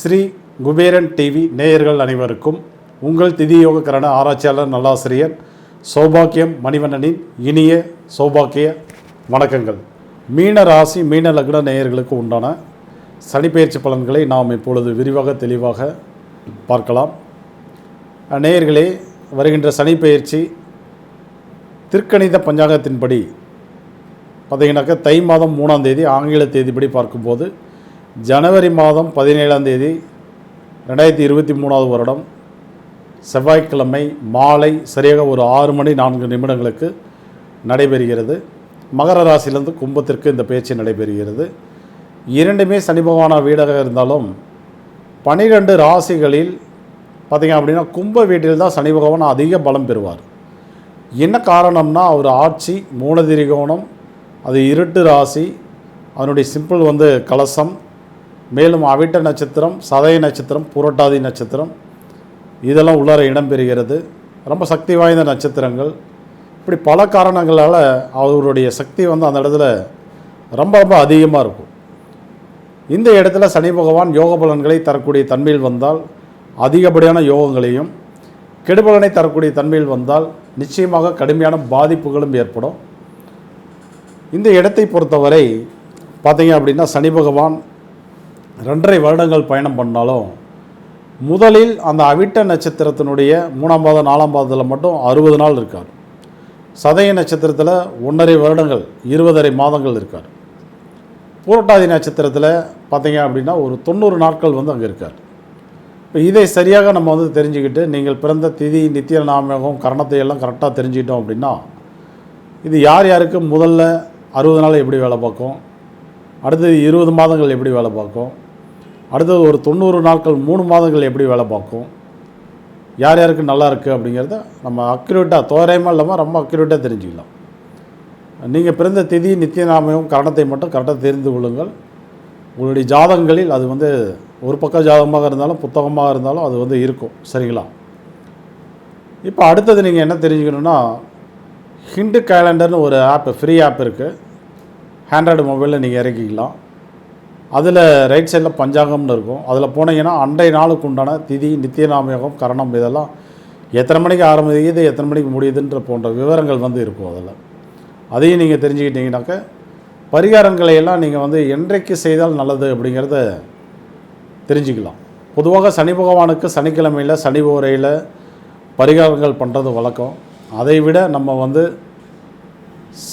Sri Kuberan TV நேயர்கள் அனைவருக்கும் உங்கள் திதியோக கரண ஆராய்ச்சியாளர் நல்லாசிரியர் சௌபாக்கியம் மணிவண்ணனின் இனிய சௌபாக்கிய வணக்கங்கள். மீன ராசி மீன லக்ன நேயர்களுக்கு உண்டான சனிப்பெயர்ச்சி பலன்களை நாம் இப்பொழுது விரிவாக தெளிவாக பார்க்கலாம். நேயர்களே வருகின்ற சனிப்பயிற்சி திருக்கணித பஞ்சாங்கத்தின்படி பார்த்தீங்கன்னாக்கா தை மாதம் மூணாம் தேதி ஆங்கில தேதிப்படி பார்க்கும்போது ஜனவரி மாதம் பதினேழாம் தேதி ரெண்டாயிரத்தி இருபத்தி மூணாவது வருடம் செவ்வாய்க்கிழமை மாலை சரியாக ஒரு ஆறு மணி நான்கு நிமிடங்களுக்கு நடைபெறுகிறது. மகர ராசியிலிருந்து கும்பத்திற்கு இந்த பேச்சு நடைபெறுகிறது. இரண்டுமே சனி பகவானா வீடாக இருந்தாலும் பனிரெண்டு ராசிகளில் பார்த்திங்க அப்படின்னா கும்ப வீட்டில் தான் சனி பகவான் அதிக பலம் பெறுவார். என்ன காரணம்னா அவர் ஆட்சி மூலதிரிகோணம் அது இருட்டு ராசி அதனுடைய சிம்பிள் வந்து கலசம் மேலும் அவிட்ட நட்சத்திரம் சதய நட்சத்திரம் புரட்டாதி நட்சத்திரம். இதெல்லாம் உள்ளார இடம்பெறுகிறது ரொம்ப சக்தி வாய்ந்த நட்சத்திரங்கள். இப்படி பல காரணங்களால் அவருடைய சக்தி வந்து அந்த இடத்துல ரொம்ப ரொம்ப அதிகமாக இருக்கும். இந்த இடத்துல சனி பகவான் யோக பலன்களை தரக்கூடிய தன்மையில் வந்தால் அதிகப்படியான யோகங்களையும் கெடுபலனை தரக்கூடிய தன்மையில் வந்தால் நிச்சயமாக கடுமையான பாதிப்புகளும் ஏற்படும். இந்த இடத்தை பொறுத்தவரை பார்த்தீங்க அப்படின்னா சனி பகவான் ரெண்டரை வருடங்கள் பயணம் பண்ணாலும் முதலில் அந்த அவிட்ட நட்சத்திரத்தினுடைய மூணாம் பாதம் நாலாம் பாதத்தில் மட்டும் அறுபது நாள் இருக்கார். சதய நட்சத்திரத்தில் ஒன்றரை வருடங்கள் இருபதரை மாதங்கள் இருக்கார். பூரட்டாதி நட்சத்திரத்தில் பார்த்தீங்க அப்படின்னா ஒரு தொண்ணூறு நாட்கள் வந்து அங்கே இருக்கார். இப்போ இதை சரியாக நம்ம வந்து தெரிஞ்சுக்கிட்டு நீங்கள் பிறந்த திதி நித்திய நாமகம் கரணத்தை எல்லாம் கரெக்டாக தெரிஞ்சுக்கிட்டோம் அப்படின்னா இது யார் யாருக்கு? முதல்ல அறுபது நாள் எப்படி வேலை பார்க்கும்? அடுத்தது இருபது மாதங்கள் எப்படி வேலை பார்க்கும்? அடுத்தது ஒரு தொண்ணூறு நாட்கள் மூணு மாதங்கள் எப்படி வேலை பார்க்கும்? யார் யாருக்கு நல்லா இருக்குது அப்படிங்கிறத நம்ம அக்யூரேட்டாக தோராயமாக இல்லாமல் ரொம்ப அக்யூரேட்டாக தெரிஞ்சுக்கலாம். நீங்கள் பிறந்த திதி நித்திய நாமயம் கரணத்தை மட்டும் கரெக்டாக தெரிந்து கொள்ளுங்கள். உங்களுடைய ஜாதகங்களில் அது வந்து ஒரு பக்க ஜாதகமாக இருந்தாலும் புத்தகமாக இருந்தாலும் அது வந்து இருக்கும். சரிங்களா? இப்போ அடுத்தது நீங்கள் என்ன தெரிஞ்சுக்கணுன்னா ஹிண்டு கேலண்டர்னு ஒரு ஆப் ஃப்ரீ ஆப் இருக்குது ஆண்ட்ராய்டு மொபைலில் நீங்கள் இறக்கிக்கலாம். அதில் ரைட் சைடில் பஞ்சாங்கம்னு இருக்கும். அதில் போனீங்கன்னா அன்றைய நாளுக்கு உண்டான திதி நித்திய நாமயோகம் கரணம் இதெல்லாம் எத்தனை மணிக்கு ஆரம்பிக்குது எத்தனை மணிக்கு முடியுதுன்ற போன்ற விவரங்கள் வந்து இருக்கும் அதில். அதையும் நீங்கள் தெரிஞ்சுக்கிட்டீங்கன்னாக்க பரிகாரங்களை எல்லாம் நீங்கள் வந்து என்றைக்கு செய்தால் நல்லது அப்படிங்கிறத தெரிஞ்சுக்கலாம். பொதுவாக சனி பகவானுக்கு சனிக்கிழமையில் சனி ஓரையில் பரிகாரங்கள் பண்ணுறது வழக்கம். அதை விட நம்ம வந்து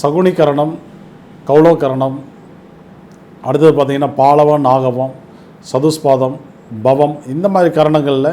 சகுனிகரணம் கௌலோகரணம் அடுத்தது பார்த்திங்கன்னா பாலவம் நாகவம் சதுஸ்பாதம் பவம் இந்த மாதிரி கரணங்களில்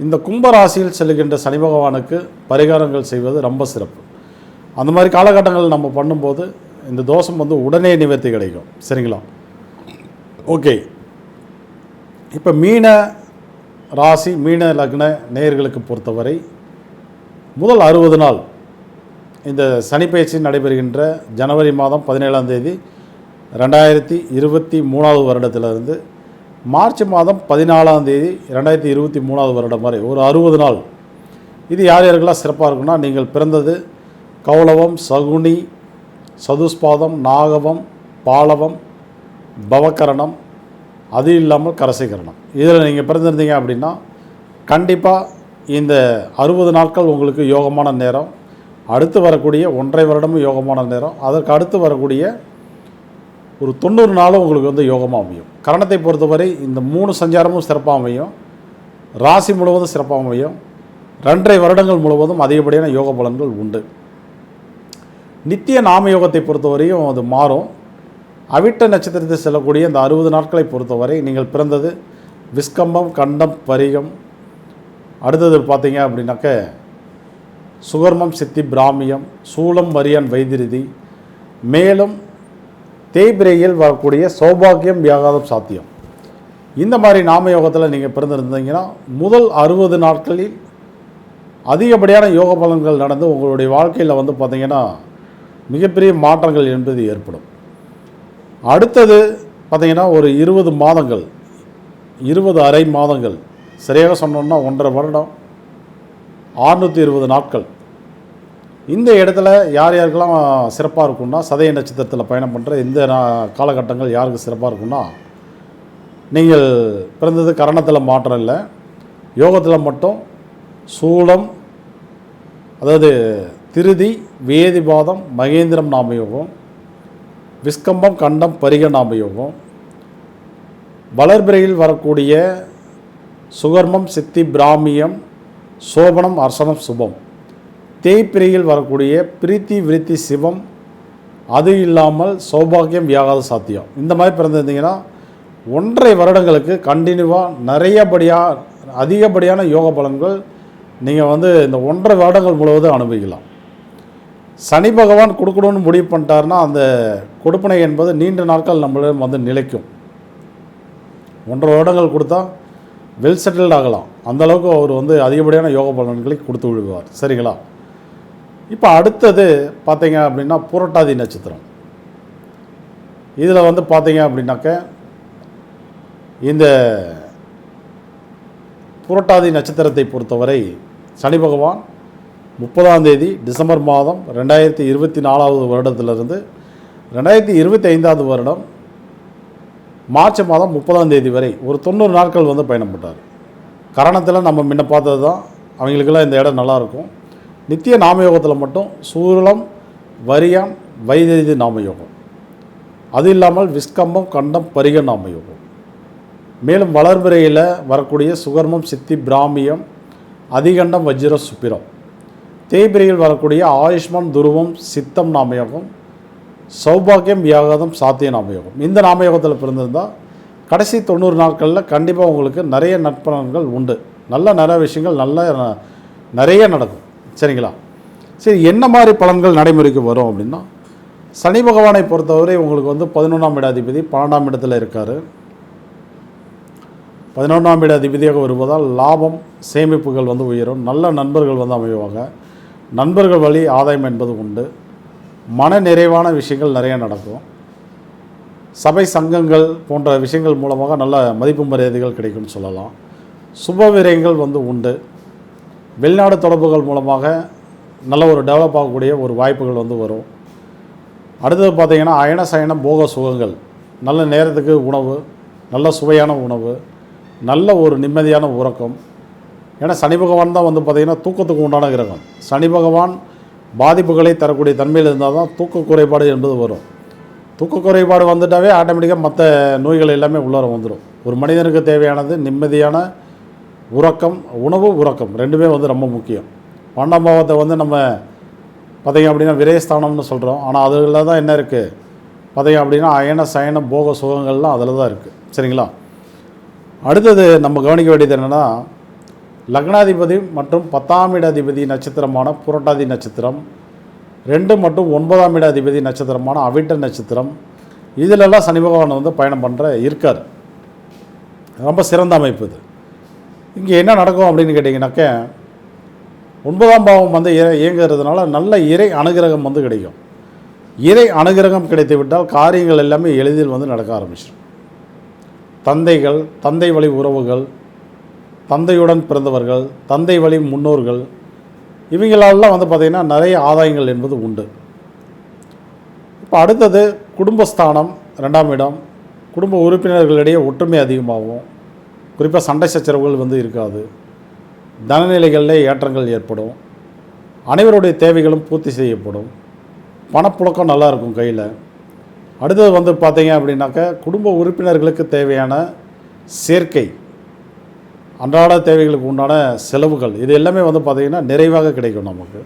இந்த கும்பராசியில் செல்கின்ற சனி பகவானுக்கு பரிகாரங்கள் செய்வது ரொம்ப சிறப்பு. அந்த மாதிரி காலகட்டங்கள் நம்ம பண்ணும்போது இந்த தோஷம் வந்து உடனே நிவர்த்தி கிடைக்கும். சரிங்களா? ஓகே. இப்போ மீன ராசி மீன லக்ன நேயர்களுக்கு பொறுத்தவரை முதல் அறுபது நாள் இந்த சனிப்பயிற்சி நடைபெறுகின்ற ஜனவரி மாதம் பதினேழாம் தேதி ரெண்டாயிரத்தி இருபத்தி மூணாவது வருடத்திலிருந்து மார்ச் மாதம் பதினாலாம் தேதி ரெண்டாயிரத்தி இருபத்தி மூணாவது வருடம் வரை ஒரு அறுபது நாள். இது யார் யாருக்கெல்லாம் சிறப்பாக இருக்குன்னா நீங்கள் பிறந்தது கௌளவம் சகுனி சதுஸ்பாதம் நாகவம் பாலவம் பவகரணம் அது இல்லாமல் கரசிகரணம். இதில் நீங்கள் பிறந்திருந்தீங்க அப்படின்னா கண்டிப்பாக இந்த அறுபது நாட்கள் உங்களுக்கு யோகமான நேரம். அடுத்து வரக்கூடிய ஒன்றரை வருடமும் யோகமான நேரம். அதற்கு அடுத்து வரக்கூடிய ஒரு தொண்ணூறு நாளும் உங்களுக்கு வந்து யோகமாக அமையும். கரணத்தை பொறுத்தவரை இந்த மூணு சஞ்சாரமும் சிறப்பாக அமையும். ராசி முழுவதும் சிறப்பாக அமையும். ரெண்டரை வருடங்கள் முழுவதும் அதிகப்படியான யோக பலன்கள் உண்டு. நித்திய நாம யோகத்தை பொறுத்தவரையும் அது மாறும். அவிட்ட நட்சத்திரத்தில் செல்லக்கூடிய இந்த அறுபது நாட்களை பொறுத்தவரை நீங்கள் பிறந்தது விஸ்கம்பம் கண்டம் பரிகம் அடுத்தது பார்த்தீங்க அப்படின்னாக்க சுகர்மம் சித்தி பிராமியம் சூலம் வரியன் வைத்திருதி. மேலும் தேய்பிரையில் வரக்கூடிய சௌபாகியம் வியாகாதம் சாத்தியம். இந்த மாதிரி நாம யோகத்தில் நீங்கள் பிறந்திருந்தீங்கன்னா முதல் அறுபது நாட்களில் அதிகப்படியான யோக பலன்கள் நடந்து உங்களுடைய வாழ்க்கையில் வந்து பார்த்திங்கன்னா மிகப்பெரிய மாற்றங்கள் என்பது ஏற்படும். அடுத்தது பார்த்திங்கன்னா ஒரு இருபது மாதங்கள் இருபது அரை மாதங்கள் சரியாக சொன்னோம்னா ஒன்றரை வருடம் ஆறுநூற்றி இருபது நாட்கள். இந்த இடத்துல யார் யாருக்கெல்லாம் சிறப்பாக இருக்கும்னா சதய நட்சத்திரத்தில் பயணம் பண்ணுற இந்த காலகட்டங்கள் யாருக்கு சிறப்பாக இருக்கும்னா நீங்கள் பிறந்தது கரணத்தில் மாற்றம் இல்லை. யோகத்தில் மட்டும் சூலம் அதாவது திருதி வேதிபாதம் மகேந்திரம் நாமயோகம் விஸ்கம்பம் கண்டம் பரிக நாமயோகம் வளர்பிறையில் வரக்கூடிய சுகர்மம் சித்தி பிராமியம் சோபனம் அர்சனம் சுபம். தேய்பிரியில் வரக்கூடிய பிரீத்தி விருத்தி சிவம் அது இல்லாமல் சௌபாகியம் வியாகாத சாத்தியம். இந்த மாதிரி பிறந்திருந்தீங்கன்னா ஒன்றரை வருடங்களுக்கு கண்டினியூவாக நிறையபடியாக அதிகப்படியான யோக பலன்கள் நீங்கள் வந்து இந்த ஒன்றரை வருடங்கள் முழுவதும் அனுபவிக்கலாம். சனி பகவான் கொடுக்கணும்னு முடிவு பண்ணிட்டாருன்னா அந்த கொடுப்பனை என்பது நீண்ட நாட்கள் நம்மளிடம் வந்து நிலைக்கும். ஒன்றரை வருடங்கள் கொடுத்தா வெல் செட்டில்ட் ஆகலாம். அந்தளவுக்கு அவர் வந்து அதிகப்படியான யோக பலன்களை கொடுத்து விடுவார் சரிங்களா? இப்போ அடுத்தது பார்த்தீங்க அப்படின்னா புரட்டாதி நட்சத்திரம். இதில் வந்து பார்த்தீங்க அப்படின்னாக்க இந்த புரட்டாதி நட்சத்திரத்தை பொறுத்தவரை சனி பகவான் முப்பதாம் தேதி டிசம்பர் மாதம் ரெண்டாயிரத்தி இருபத்தி நாலாவது வருடத்திலிருந்து ரெண்டாயிரத்தி இருபத்தி ஐந்தாவது வருடம் மார்ச் மாதம் முப்பதாம் தேதி வரை ஒரு தொண்ணூறு நாட்கள் வந்து பயணப்பட்டார். கரணத்தில் நம்ம முன்ன பார்த்தது தான் அவங்களுக்கெல்லாம் இந்த இடம் நல்லாயிருக்கும். நித்திய நாமயோகத்தில் மட்டும் சூரலம் வரியம் வைதெய்தி நாமயோகம். அது இல்லாமல் விஸ்கம்பம் கண்டம் பரிக நாமயோகம். மேலும் வளர்பிறையில் வரக்கூடிய சுகர்மம் சித்தி பிராமியம் அதிகண்டம் வஜ்ர சுப்பிரம். தேய்பிரையில் வரக்கூடிய ஆயுஷ்மான் துருவம் சித்தம் நாமயோகம் சௌபாகியம் வியாகாதம் சாத்திய நாமயோகம். இந்த நாமயோகத்தில் பிறந்திருந்தால் கடைசி தொண்ணூறு நாட்களில் கண்டிப்பாக உங்களுக்கு நிறைய நட்பலன்கள் உண்டு. நல்ல நிறைய விஷயங்கள் நல்ல ந- நிறைய நடக்கும். சரிங்களா? சரி என்ன மாதிரி பலன்கள் நடைமுறைக்கு வரும் அப்படின்னா சனி பகவானை பொறுத்தவரை உங்களுக்கு வந்து பதினொன்றாம் இடாதிபதி பன்னெண்டாம் இடத்துல இருக்கார். பதினொன்றாம் இட அதிபதியாக வருவதால் லாபம் சேமிப்புகள் வந்து உயரும். நல்ல நண்பர்கள் வந்து அமைவாங்க. நண்பர்கள் வழி ஆதாயம் என்பது உண்டு. மன நிறைவான விஷயங்கள் நிறைய நடக்கும். சபை சங்கங்கள் போன்ற விஷயங்கள் மூலமாக நல்ல மதிப்பு மரியாதைகள் கிடைக்கும்னு சொல்லலாம். சுப விரயங்கள் வந்து உண்டு. வெளிநாடு தொடர்புகள் மூலமாக நல்ல ஒரு டெவலப் ஆகக்கூடிய ஒரு வாய்ப்புகள் வந்து வரும். அடுத்தது பார்த்திங்கன்னா அயன சயன போக சுகங்கள். நல்ல நேரத்துக்கு உணவு நல்ல சுவையான உணவு நல்ல ஒரு நிம்மதியான உறக்கம். ஏன்னா சனி பகவான் தான் வந்து பார்த்திங்கன்னா தூக்கத்துக்கு உண்டான கிரகம். சனி பகவான் பாதிப்புகளை தரக்கூடிய தன்மையில் இருந்தால் தான் தூக்க குறைபாடு என்பது வரும். தூக்க குறைபாடு வந்துட்டாவே ஆட்டோமேட்டிக்காக மற்ற நோய்கள் எல்லாமே உள்ளார வந்துடும் ஒரு மனிதனுக்கு தேவையானது நிம்மதியான உறக்கம் உணவு உறக்கம் ரெண்டுமே வந்து ரொம்ப முக்கியம். பன்னெண்டாம் பாவத்தை வந்து நம்ம பார்த்திங்க அப்படின்னா விரயஸ்தானம்னு சொல்கிறோம் ஆனால் அதில் தான் என்ன இருக்குது பார்த்திங்க அப்படின்னா அயன சயன போக சுகங்கள்லாம் அதில் தான் இருக்குது சரிங்களா? அடுத்தது நம்ம கவனிக்க வேண்டியது என்னென்னா லக்னாதிபதி மற்றும் பத்தாம் இடாதிபதி நட்சத்திரமான புரட்டாதி நட்சத்திரம் ரெண்டு மற்றும் ஒன்பதாம் இடாதிபதி நட்சத்திரமான அவிட்ட நட்சத்திரம். இதிலெல்லாம் சனி பகவான் வந்து பயணம் பண்ணுற இருக்கார். ரொம்ப சிறந்த அமைப்பு இது. இங்கே என்ன நடக்கும் அப்படின்னு கேட்டிங்கனாக்க ஒன்பதாம் பாவம் வந்து இயங்குறதுனால நல்ல இறை அனுகிரகம் வந்து கிடைக்கும். இறை அனுகிரகம் கிடைத்து விட்டால் காரியங்கள் எல்லாமே எளிதில் வந்து நடக்க ஆரம்பிச்சிடும் தந்தைகள் தந்தை வழி உறவுகள் தந்தையுடன் பிறந்தவர்கள் தந்தை வழி முன்னோர்கள் இவங்களாலலாம் வந்து பார்த்திங்கன்னா நிறைய ஆதாயங்கள் என்பது உண்டு. இப்போ அடுத்தது குடும்பஸ்தானம் ரெண்டாம் இடம். குடும்ப உறுப்பினர்களிடையே ஒற்றுமை அதிகமாகும். குறிப்பாக சண்டை சச்சரவுகள் வந்து இருக்காது. தனநிலைகளில் ஏற்றங்கள் ஏற்படும். அனைவருடைய தேவைகளும் பூர்த்தி செய்யப்படும். பணப்புழக்கம் நல்லா இருக்கும் கையில். அடுத்தது வந்து பார்த்தீங்க அப்படின்னாக்க குடும்ப உறுப்பினர்களுக்கு தேவையான சேர்க்கை. அன்றாட தேவைகளுக்கு உண்டான செலவுகள் இது எல்லாமே வந்து பார்த்திங்கன்னா நிறைவாக கிடைக்கும் நமக்கு.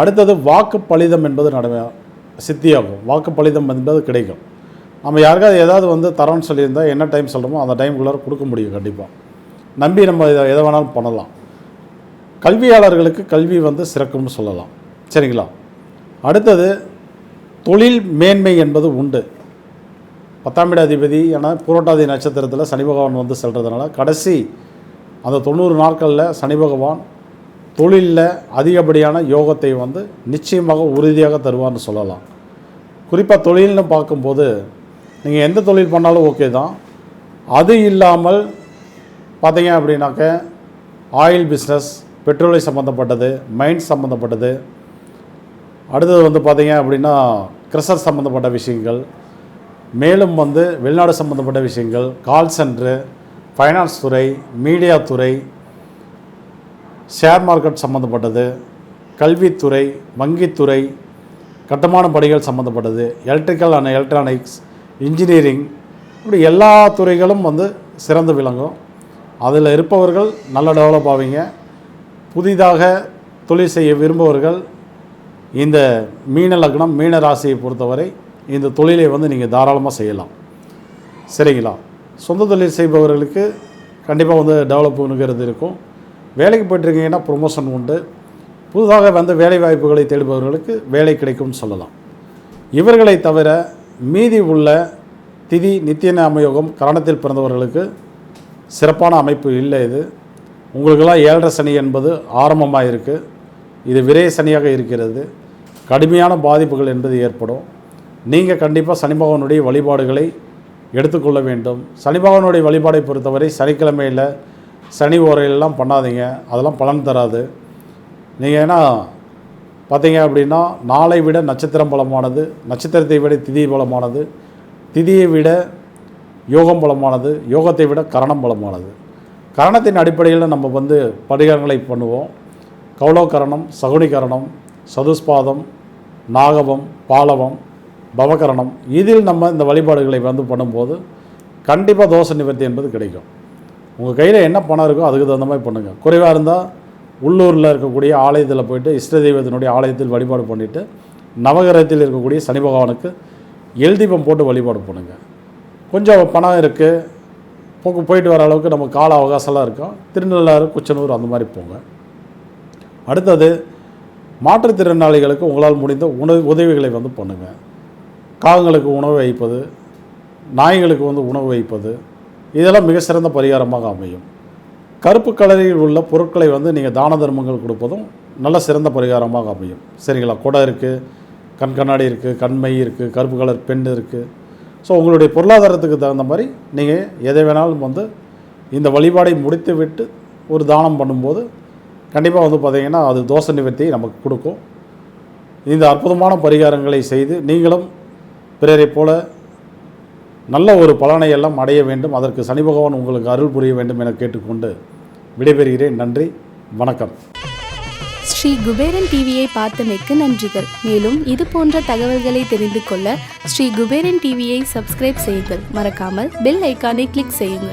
அடுத்தது வாக்கு பலிதம் என்பது நட சித்தியாகும். வாக்கு பலிதம் என்பது கிடைக்கும். நம்ம யாருக்காவது ஏதாவது வந்து தரோன்னு சொல்லியிருந்தால் என்ன டைம் சொல்கிறோமோ அந்த டைமுக்குள்ளார கொடுக்க முடியும் கண்டிப்பாக நம்பி நம்ம இதை எதை வேணாலும் பண்ணலாம். கல்வியாளர்களுக்கு கல்வி வந்து சிறக்கும்னு சொல்லலாம். சரிங்களா? அடுத்தது தொழில் மேன்மை என்பது உண்டு. பத்தாம் இட அதிபதி என புரோட்டாதி நட்சத்திரத்தில் சனி பகவான் வந்து செல்கிறதுனால கடைசி அந்த தொண்ணூறு நாட்களில் சனி பகவான் தொழிலில் அதிகப்படியான யோகத்தை வந்து நிச்சயமாக உறுதியாக தருவார்னு சொல்லலாம். குறிப்பாக தொழில்னு பார்க்கும்போது நீங்கள் எந்த தொழில் பண்ணாலும் ஓகே தான். அது இல்லாமல் பார்த்தீங்க அப்படின்னாக்க ஆயில் பிஸ்னஸ் பெட்ரோலை சம்மந்தப்பட்டது மைன்ஸ் சம்மந்தப்பட்டது அடுத்தது வந்து பார்த்தீங்க அப்படின்னா கிரஷர் சம்மந்தப்பட்ட விஷயங்கள். மேலும் வந்து வெளிநாடு சம்மந்தப்பட்ட விஷயங்கள் கால் சென்ட்ரு ஃபைனான்ஸ் துறை மீடியா துறை ஷேர் மார்க்கெட் சம்மந்தப்பட்டது கல்வித்துறை வங்கித்துறை கட்டுமான பணிகள் சம்மந்தப்பட்டது எலக்ட்ரிக்கல் அண்ட் எலக்ட்ரானிக்ஸ் இன்ஜினியரிங் இப்படி எல்லா துறைகளும் வந்து சிறந்து விளங்கும். அதில் இருப்பவர்கள் நல்ல டெவலப் ஆவீங்க. புதிதாக தொழில் செய்ய விரும்புபவர்கள் இந்த மீன லக்னம் மீன ராசியை பொறுத்தவரை இந்த தொழிலை வந்து நீங்கள் தாராளமாக செய்யலாம். சரிங்களா? சொந்த தொழில் செய்பவர்களுக்கு கண்டிப்பாக வந்து டெவலப்புங்கிறது இருக்கும். வேலைக்கு போய்ட்டுருக்கீங்கன்னா ப்ரொமோஷன் உண்டு. புதுதாக வந்து வேலை வாய்ப்புகளை தேடுபவர்களுக்கு வேலை கிடைக்கும்னு சொல்லலாம். இவர்களை தவிர மீதி உள்ள திதி நித்திய நாமயோகம் கரணத்தில் பிறந்தவர்களுக்கு சிறப்பான அமைப்பு இல்லை இது. உங்களுக்கெல்லாம் ஏழரை சனி என்பது ஆரம்பமாக இருக்குது இது விரைய சனியாக இருக்கிறது. கடுமையான பாதிப்புகள் என்பது ஏற்படும். நீங்கள் கண்டிப்பாக சனி பகவானுடைய வழிபாடுகளை எடுத்துக்கொள்ள வேண்டும். சனி பகவானுடைய வழிபாடை பொறுத்தவரை சனிக்கிழமையில் சனி ஓரையெல்லாம் பண்ணாதீங்க. அதெல்லாம் பலன் தராது. நீங்கள் ஏன்னா பார்த்தீங்க அப்படின்னா நாளை விட நட்சத்திரம் பலமானது நட்சத்திரத்தை விட திதி பலமானது திதியை விட யோகம் பலமானது யோகத்தை விட கரணம் பலமானது. கரணத்தின் அடிப்படையில் நம்ம வந்து பரிகாரங்களை பண்ணுவோம். கௌளவகரணம் சகுனிகரணம் சதுஸ்பாதம் நாகவம் பாலவம் பவகரணம். இதில் நம்ம இந்த வழிபாடுகளை வந்து பண்ணும்போது கண்டிப்பாக தோஷ நிவர்த்தி என்பது கிடைக்கும். உங்கள் கையில் என்ன பணம் இருக்கோ அதுக்கு தகுந்த மாதிரி பண்ணுங்கள் குறைவாக இருந்தால் உள்ளூரில் இருக்கக்கூடிய ஆலயத்தில் போயிட்டு இஷ்ட தெய்வத்தினுடைய ஆலயத்தில் வழிபாடு பண்ணிவிட்டு நவகிரகத்தில் இருக்கக்கூடிய சனி பகவானுக்கு எல் தீபம் போட்டு வழிபாடு பண்ணுங்கள் கொஞ்சம் பணம் இருக்குது போக்கு போயிட்டு வர அளவுக்கு நம்ம கால அவகாசம்லாம் இருக்கும். திருநள்ளாறு குச்சனூர் அந்த மாதிரி போங்க. அடுத்தது மாற்றுத்திறனாளிகளுக்கு உங்களால் முடிந்த உணவு உதவிகளை வந்து பண்ணுங்கள் காகங்களுக்கு உணவு வைப்பது நாய்களுக்கு வந்து உணவு வைப்பது இதெல்லாம் மிக சிறந்த பரிகாரமாக அமையும். கருப்பு கலரில் உள்ள பொருட்களை வந்து நீங்கள் தான தர்மங்கள் கொடுப்பதும் நல்ல சிறந்த பரிகாரமாக அமையும். சரிங்களா? குடம் இருக்குது கண் கண்ணாடி இருக்குது கண்மை இருக்குது கருப்பு கலர் பெண் இருக்குது ஸோ உங்களுடைய பொருளாதாரத்துக்கு தகுந்த மாதிரி நீங்கள் எதை வேணாலும் வந்து இந்த வழிபாடை முடித்து விட்டு ஒரு தானம் பண்ணும்போது கண்டிப்பாக வந்து பார்த்திங்கன்னா அது தோஷ நிவர்த்தியை நமக்கு கொடுக்கும். இந்த அற்புதமான பரிகாரங்களை செய்து நீங்களும் பிறரைப் போல நல்ல ஒரு பலனை எல்லாம் அடைய வேண்டும். அதற்கு சனி பகவான் உங்களுக்கு அருள் புரிய வேண்டும் என கேட்டுக்கொண்டு விடைபெறுகிறேன். நன்றி வணக்கம். ஸ்ரீ குபேரன் டிவியை பார்த்தமைக்கு நன்றிகள். மேலும் இது போன்ற தகவல்களை தெரிந்து கொள்ள ஸ்ரீ குபேரன் டிவியை சப்ஸ்கிரைப் செய்யுங்கள். மறக்காமல் பெல் ஐக்கானை கிளிக் செய்யுங்கள்.